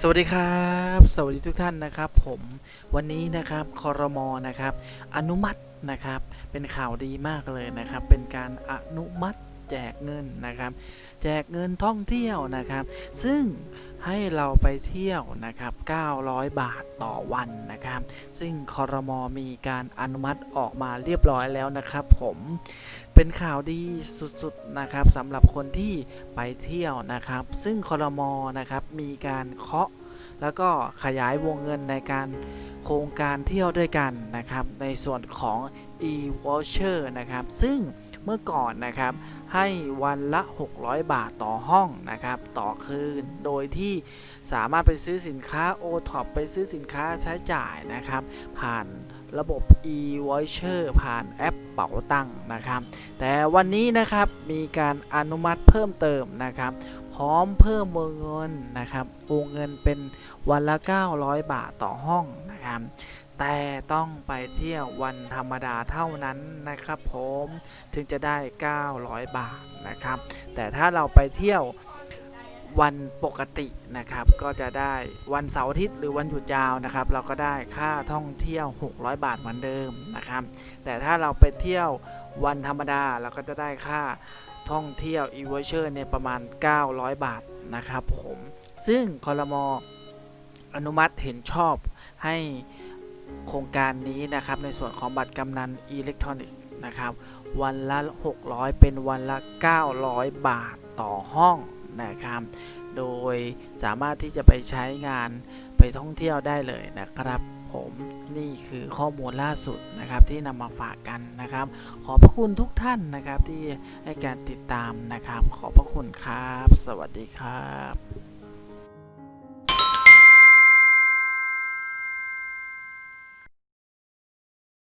สวัสดีครับ สวัสดีทุกท่านนะครับ ผมวันนี้นะครับคอรมอนะครับ อนุมัตินะครับ เป็นข่าวดีมากเลยนะครับ เป็นการอนุมัติ แจกเงินนะครับ แจกเงินท่องเที่ยวนะครับ ซึ่งให้เราไปเที่ยวนะครับ 900 บาทต่อวันนะครับ ซึ่งคอรมอมีการอนุมัติออกมาเรียบร้อยแล้วนะครับผมเป็นข่าวดีสุดๆนะครับสำหรับคนที่ไปเที่ยวนะครับ ซึ่งคอรมอนะครับมีการเคาะแล้วก็ขยายวงเงินในการโครงการเที่ยวด้วยกันนะครับ ในส่วนของ e-voucher นะครับ ซึ่ง เมื่อก่อนนะครับ ให้วันละ 600 บาทต่อห้องนะครับ ต่อคืน โดยที่สามารถไปซื้อสินค้า o t o p ไปซื้อสินค้าใช้จ่ายนะครับ ผ่านระบบ e-voucher ผ่านแอปเป๋าตังค์นะครับ แต่วันนี้นะครับมีการอนุมัติเพิ่มเติมนะครับ พร้อมเพิ่มวงเงินนะครับวงเงินเป็นวันละ 900 บาทต่อห้องนะครับ แต่ต้องไปเที่ยววันธรรมดาเท่านั้นนะครับผมถึงจะได้ 900 บาทนะครับ แต่ถ้าเราไปเที่ยววันปกตินะครับ ก็จะได้วันเสาร์อาทิตย์หรือวันหยุดยาวนะครับ เราก็ได้ค่าท่องเที่ยว 600 บาทเหมือนเดิมนะครับ แต่ถ้าเราไปเที่ยววันธรรมดาเราก็จะได้ค่าท่องเที่ยว e v o u c h e r เนี่ยประมาณ 900 บาทนะครับผม ซึ่งคอรมออนุมัติเห็นชอบให้ โครงการนี้นะครับในส่วนของบัตรกำนันอิเล็กทรอนิกส์นะครับวันละ 600 เป็นวันละ 900 บาทต่อห้องนะครับ โดยสามารถที่จะไปใช้งานไปท่องเที่ยวได้เลยนะครับผมนี่คือข้อมูลล่าสุดนะครับที่นำมาฝากกันนะครับ ขอบพระคุณทุกท่านนะครับที่ให้การติดตามนะครับ ขอบพระคุณครับ สวัสดีครับ